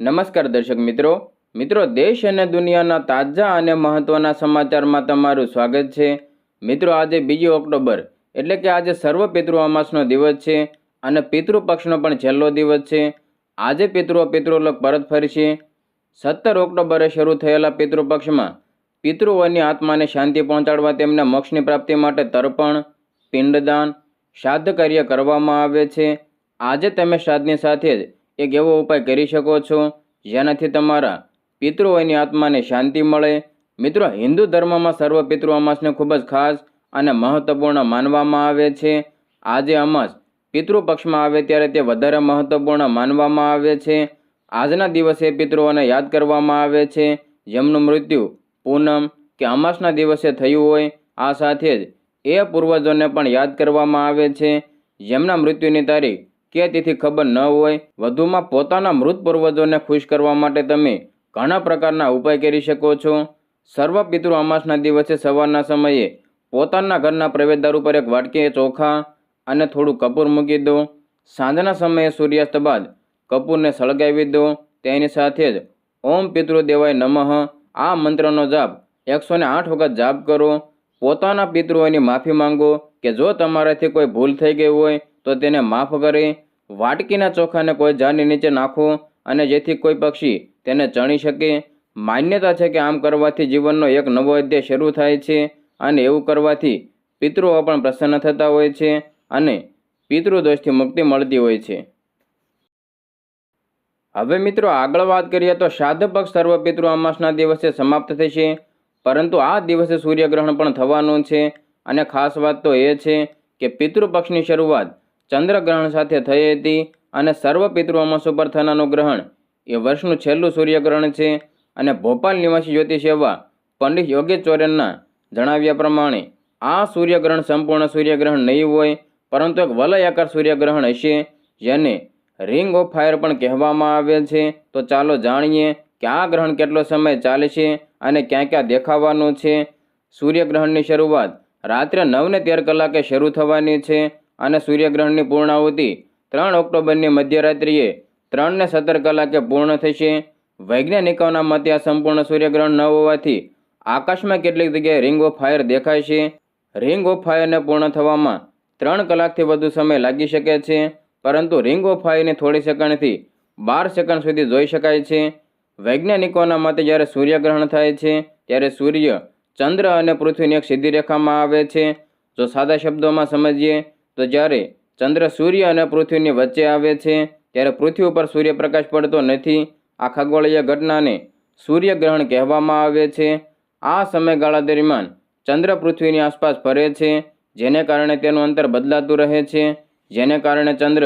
નમસ્કાર દર્શક મિત્રો. મિત્રો, દેશ અને દુનિયાના તાજા અને મહત્વના સમાચારમાં તમારું સ્વાગત છે. મિત્રો, આજે બીજી ઓક્ટોબર એટલે કે આજે સર્વ પિતૃ અમાસનો દિવસ છે અને પિતૃપક્ષનો પણ છેલ્લો દિવસ છે. આજે પિતૃઓ પિતૃલોક પરત ફરશે. સત્તર ઓક્ટોબરે શરૂ થયેલા પિતૃપક્ષમાં પિતૃઓની આત્માને શાંતિ પહોંચાડવા તેમના મોક્ષની પ્રાપ્તિ માટે તર્પણ, પિંડદાન, શ્રાદ્ધ કાર્ય કરવામાં આવે છે. આજે તમે શ્રાદ્ધની સાથે જ એક એવો ઉપાય કરી શકો છો, જેનાથી તમારા પિતૃઓની આત્માને શાંતિ મળે. મિત્રો, હિન્દુ ધર્મમાં સર્વ પિતૃ અમાસને ખૂબ જ ખાસ અને મહત્વપૂર્ણ માનવામાં આવે છે. આજે અમાસ પિતૃપક્ષમાં આવે ત્યારે તે વધારે મહત્વપૂર્ણ માનવામાં આવે છે. આજના દિવસે પિતૃઓને યાદ કરવામાં આવે છે. જેમનું મૃત્યુ પૂનમ કે અમાસના દિવસે થયું હોય, આ સાથે જ એ પૂર્વજોને પણ યાદ કરવામાં આવે છે. જેમના મૃત્યુની તારીખ કે તેથી ખબર ન હોય, વધુમાં પોતાના મૃત પૂર્વજોને ખુશ કરવા માટે તમે ઘણા પ્રકારના ઉપાય કરી શકો છો. સર્વ પિતૃ અમાસના દિવસે સવારના સમયે પોતાના ઘરના પ્રવેશદ્વાર ઉપર એક વાટકી ચોખા અને થોડું કપૂર મૂકી દો. સાંજના સમયે સૂર્યાસ્ત બાદ કપૂરને સળગાવી દો. તેની સાથે જ ઓમ પિતૃદેવાય નમઃ. આ મંત્રનો જાપ એકસો આઠ વખત જાપ કરો. પોતાના પિતૃઓની માફી માંગો કે જો તમારાથી કોઈ ભૂલ થઈ ગઈ હોય તો તેને માફ કરી, વાટકીના ચોખાને કોઈ ઝાડની નીચે નાખો અને જેથી કોઈ પક્ષી તેને ચણી શકે. માન્યતા છે કે આમ કરવાથી જીવનનો એક નવો અધ્યાય શરૂ થાય છે અને એવું કરવાથી પિતૃઓ પણ પ્રસન્ન થતા હોય છે અને પિતૃદોષથી મુક્તિ મળતી હોય છે. હવે મિત્રો આગળ વાત કરીએ તો શ્રાદ્ધ પક્ષ સર્વ પિતૃ અમાસના દિવસે સમાપ્ત થશે. પરંતુ આ દિવસે સૂર્યગ્રહણ પણ થવાનું છે અને ખાસ વાત તો એ છે કે પિતૃપક્ષની શરૂઆત ચંદ્રગ્રહણ સાથે થઈ હતી અને સર્વ પિતૃ અમાસ ઉપર ગ્રહણ. એ વર્ષનું છેલ્લું સૂર્યગ્રહણ છે અને ભોપાલ નિવાસી જ્યોતિષ એવા પંડિત યોગેશ ચોરેનના જણાવ્યા પ્રમાણે, આ સૂર્યગ્રહણ સંપૂર્ણ સૂર્યગ્રહણ નહીં હોય, પરંતુ એક વલયાકાર સૂર્યગ્રહણ હશે, જેને રિંગ ઓફ ફાયર પણ કહેવામાં આવે છે. તો ચાલો જાણીએ કે આ ગ્રહણ કેટલો સમય ચાલે છે અને ક્યાં ક્યાં દેખાવાનું છે. સૂર્યગ્રહણની શરૂઆત રાત્રે નવને તેર કલાકે શરૂ થવાની છે. અને સૂર્યગ્રહણની પૂર્ણાહુતિ ત્રણ ઓક્ટોબરની મધ્યરાત્રિએ ત્રણને સત્તર કલાકે પૂર્ણ થશે. વૈજ્ઞાનિકોના મતે આ સંપૂર્ણ સૂર્યગ્રહણ ન હોવાથી આકાશમાં કેટલીક જગ્યાએ રિંગ ઓફ ફાયર દેખાય છે. રિંગ ઓફ ફાયરને પૂર્ણ થવામાં ત્રણ કલાકથી વધુ સમય લાગી શકે છે, પરંતુ રિંગ ઓફ ફાયરને થોડી સેકન્ડથી બાર સેકન્ડ સુધી જોઈ શકાય છે. વૈજ્ઞાનિકોના મતે જ્યારે સૂર્યગ્રહણ થાય છે, ત્યારે સૂર્ય ચંદ્ર અને પૃથ્વીની એક સીધી રેખામાં આવે છે. જો સાદા શબ્દોમાં સમજીએ તો જ્યારે ચંદ્ર, સૂર્ય અને પૃથ્વીની વચ્ચે આવે છે, ત્યારે પૃથ્વી ઉપર સૂર્યપ્રકાશ પડતો નથી. આ ખગોળીય ઘટનાને સૂર્યગ્રહણ કહેવામાં આવે છે. આ સમયગાળા દરમિયાન ચંદ્ર પૃથ્વીની આસપાસ ફરે છે, જેને કારણે તેનું અંતર બદલાતું રહે છે. જેને કારણે ચંદ્ર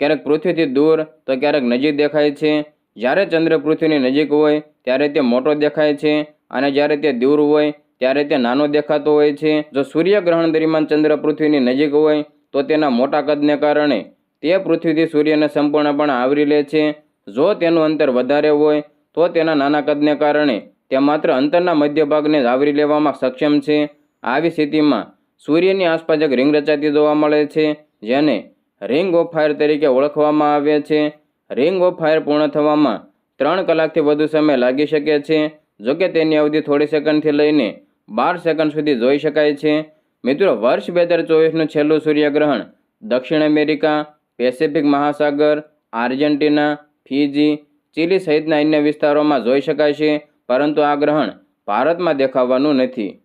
ક્યારેક પૃથ્વીથી દૂર, તો ક્યારેક નજીક દેખાય છે. જ્યારે ચંદ્ર પૃથ્વીની નજીક હોય, ત્યારે તે મોટો દેખાય છે અને જ્યારે તે દૂર હોય, ત્યારે તે નાનો દેખાતો હોય છે. જો સૂર્યગ્રહણ દરમિયાન ચંદ્ર પૃથ્વીની નજીક હોય તો તેના મોટા કદને કારણે તે પૃથ્વીથી સૂર્યને સંપૂર્ણપણે આવરી લે છે. જો તેનું અંતર વધારે હોય, તો તેના નાના કદને કારણે તે માત્ર અંતરના મધ્ય ભાગને જ આવરી લેવામાં સક્ષમ છે. આવી સ્થિતિમાં સૂર્યની આસપાસ એક રિંગ રચાતી જોવા મળે છે, જેને રિંગ ઓફ ફાયર તરીકે ઓળખવામાં આવે છે. રિંગ ઓફ ફાયર પૂર્ણ થવામાં ત્રણ કલાકથી વધુ સમય લાગી શકે છે, જોકે તેની અવધિ થોડી સેકન્ડથી લઈને બાર સેકન્ડ સુધી જોઈ શકાય છે. મિત્રો, વર્ષ બે હજાર ચોવીસનું છેલ્લું સૂર્યગ્રહણ દક્ષિણ અમેરિકા, પેસિફિક મહાસાગર, આર્જેન્ટિના, ફીજી, ચીલી સહિતના અન્ય વિસ્તારોમાં જોઈ શકાય છે. પરંતુ આ ગ્રહણ ભારતમાં દેખાવાનું નથી.